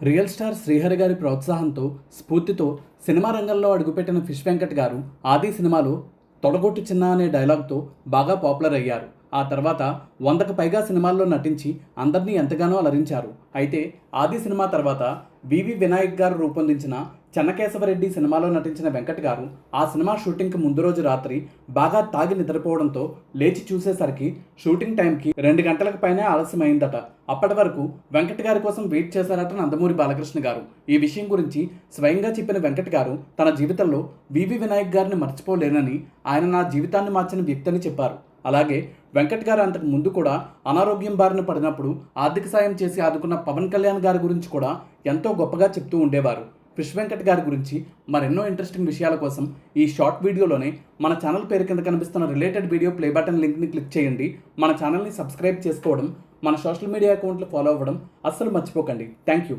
Real star Srihari గారి ప్రోత్సాహంతో స్ఫూర్తితో సినిమా రంగంలో అడుగుపెట్టిన ఫిష్ వెంకట్ గారు ఆది సినిమాలో తొడగొట్టు చిన్న అనే డైలాగ్తో బాగా పాపులర్ అయ్యారు. ఆ తర్వాత వందకు పైగా సినిమాల్లో నటించి అందరినీ ఎంతగానో అలరించారు. అయితే ఆది సినిమా తర్వాత వివి వినాయక్ గారు రూపొందించిన చెన్నకేశవరెడ్డి సినిమాలో నటించిన వెంకట్ గారు ఆ సినిమా షూటింగ్కి ముందు రోజు రాత్రి బాగా తాగి నిద్రపోవడంతో లేచి చూసేసరికి షూటింగ్ టైంకి రెండు గంటలకు పైనే ఆలస్యమైందట. అప్పటి వరకు వెంకట్ గారి కోసం వెయిట్ చేశారట నందమూరి బాలకృష్ణ గారు. ఈ విషయం గురించి స్వయంగా చెప్పిన వెంకట్ గారు తన జీవితంలో వివి వినాయక్ గారిని మర్చిపోలేనని ఆయన నా జీవితాన్ని మార్చిన వ్యక్తి అని చెప్పారు. అలాగే వెంకట్ గారు అంతకు ముందు కూడా అనారోగ్యం బారిన పడినప్పుడు ఆర్థిక సాయం చేసి ఆదుకున్న పవన్ కళ్యాణ్ గారి గురించి కూడా ఎంతో గొప్పగా చెప్తూ ఉండేవారు. వెంకట్ గారి గురించి మరెన్నో ఇంట్రెస్టింగ్ విషయాల కోసం ఈ షార్ట్ వీడియోలోనే మన ఛానల్ పేరు కింద కనిపిస్తున్న రిలేటెడ్ వీడియో ప్లే బటన్ లింక్ని క్లిక్ చేయండి. మన ఛానల్ని సబ్స్క్రైబ్ చేసుకోవడం మన సోషల్ మీడియా అకౌంట్లు ఫాలో అవ్వడం అస్సలు మర్చిపోకండి. Thank you